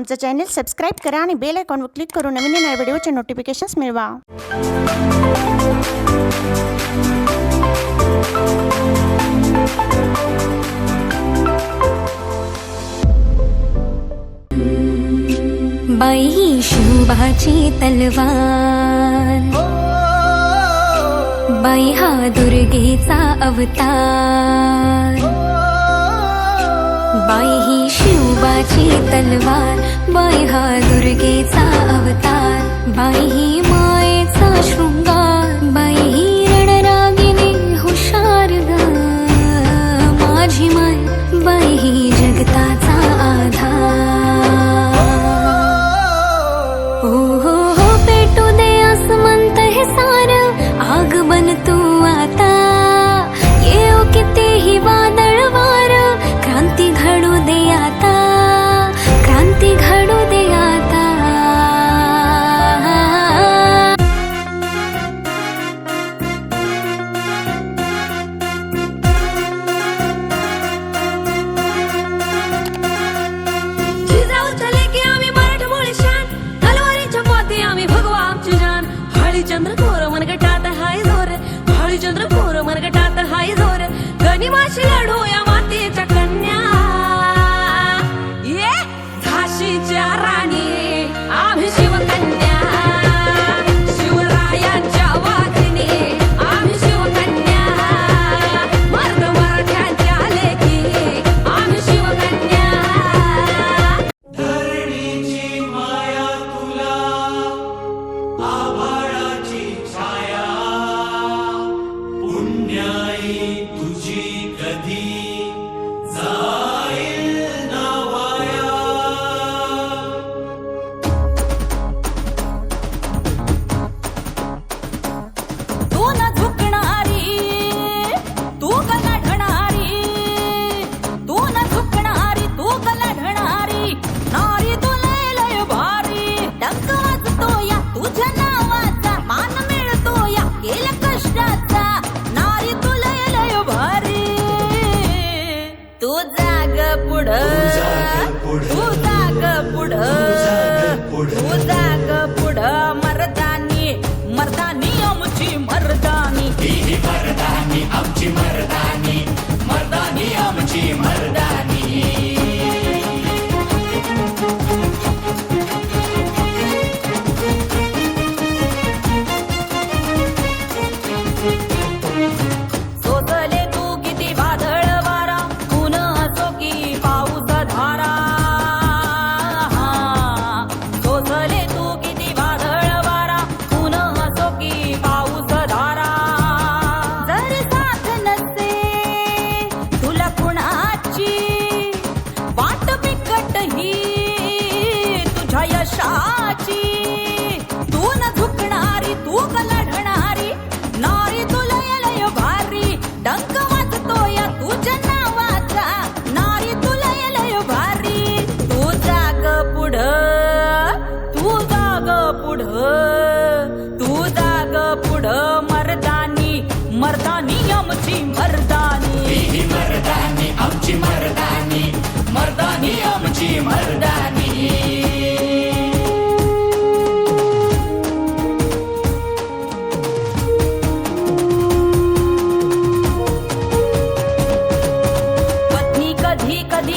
आमचं channel subscribe करा आणि बेल आयकॉनवर क्लिक करून नवीन नव्या व्हिडिओचे नोटिफिकेशन्स मिळवा. बाई शिवबाची तलवार. हो, बाई हा दुर्गेचा अवतार. हो. बाई ही शिव तुबाची तलवार बाई हा दुर्गेचा अवतार. बाई ही मायेचा शृंगार बाई ही रणरागिनी हुशार माझी माय बाई ही जगताचा आधार. ओ हो, पेटू दे असमंत हे सार. आग बन तू आता गटात हाय जोर. गणिमाशी लढूया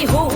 Who?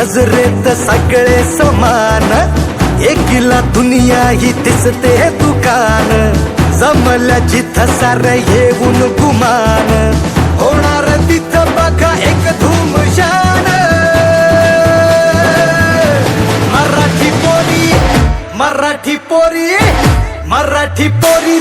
नजरेत सगळे समान. एकीला दुनिया ही दिसते दुकान. जमल्या जिथं सार येऊन गुमान. होणार तिथं बघा एक धूमशान. मराठी पोरी मराठी पोरी मराठी पोरी